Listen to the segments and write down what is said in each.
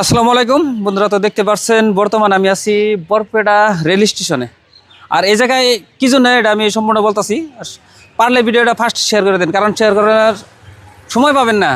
আসসালামু আলাইকুম। বন্ধুরা তো দেখতে পাচ্ছেন বর্তমান আমি আছি বরপেটা রেল স্টেশনে। আর এই জায়গায় কি জন্য এটা আমি সম্পূর্ণ বলতেছি পারলে ভিডিওটা ফার্স্ট শেয়ার করে দেন, কারণ শেয়ার করার সময় পাবেন না।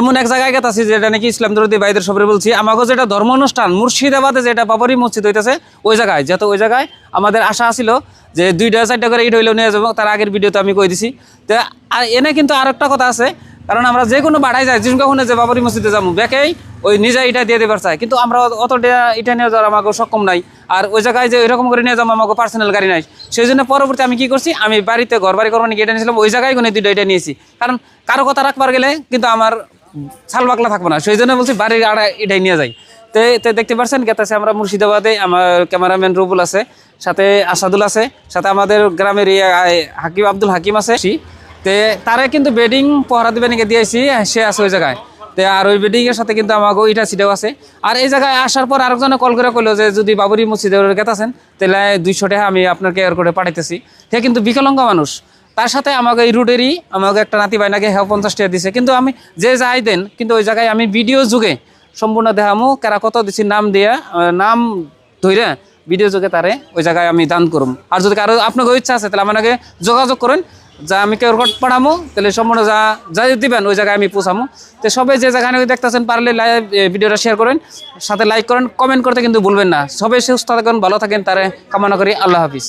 এমন এক জায়গায় গেতাছি যেটা নাকি ইসলাম দরদি ভাইদের সবরে বলছি আমাকে যেটা ধর্ম অনুষ্ঠান মুর্শিদাবাদে যেটা বাবরি মসজিদ হইতেছে, ওই জায়গায় যেহেতু ওই জায়গায় আমাদের আশা আছিল যে দুইটা চারটা করে ইট হইলেও নিয়ে যাব, তার আগের ভিডিওতে আমি কই দিছি। তো, আর এনে কিন্তু আর একটা কথা আছে কারণ আমরা যে কোনো বাড়াই যাই যিনি কখনো যে বাবরি মসজিদে যাব বেকেই ওই নিজে এটা দিয়ে দেবার চাই। কিন্তু আমরা অতটা এটা নিয়ে যাওয়ার আমাকে সক্ষম নাই। আর ওই জায়গায় যে এরকম করে নিয়ে যাব আমাকে পার্সোনাল গাড়ি নাই। সেই জন্য পরবর্তী আমি কি করছি, আমি বাড়িতে ঘর বাড়ি করব নাকি এটা নিয়েছিলাম, ওই জায়গায় কোনো দুইটা এটা নিয়েছি। কারণ কারও কথা রাখবার গেলে কিন্তু আমার ছাল বাকলা থাকব না। সেই জন্য বলছি বাড়ির আড়া এটাই নিয়ে যাই। তো দেখতে পাচ্ছেন গেতাছে আমরা মুর্শিদাবাদে, আমার ক্যামেরাম্যান রুবুল আছে, সাথে আসাদুল আছে, সাথে আমাদের গ্রামের হাকিম আব্দুল হাকিম আছে। তে তারে কিন্তু বেডিং পহরা দিবে নাকি দিয়েছি সে আছে ওই জায়গায়। তে আর ওই বেডিং এর সাথে কিন্তু আমাকে ওইটা সিটেও আছে। আর এই জায়গায় আসার পর আরেকজনে কল করে কইলো যে, যদি বাবরি মসজিদের গেতাছেন তাহলে দুইশো টাকা আমি আপনার কেয়ার করে পাঠাইতেছি। সে কিন্তু বিকলাঙ্গ মানুষ। তার সাথে আমাকে এই রুটেরই আমাকে একটা নাতি বাইনাকে হ্যাঁ পঞ্চাশ টাকা দিছে। কিন্তু আমি যে যাই দেন, কিন্তু ওই জায়গায় আমি ভিডিও যুগে সম্পূর্ণ দেখামু কেরা কত দিছি নাম দিয়া নাম ধইরা ভিডিও যুগে তারে ওই জায়গায় আমি দান করুম। আর যদি কারও আপনাকে ইচ্ছা আছে, তাহলে আমাকে যোগাযোগ করেন। যা আমি কেউ রেকর্ড পাঠামো তাহলে সম্পূর্ণ যা যা দিবেন, ওই জায়গায় আমি পৌঁছামো। তো সবাই যে জায়গায় দেখতেছেন, পারলে লাইভ ভিডিওটা শেয়ার করেন, সাথে লাইক করেন কমেন্ট করতে কিন্তু ভুলবেন না। সবাই সুস্থ থাকেন, ভালো থাকেন, তারে কামনা করি, আল্লাহ হাফিজ।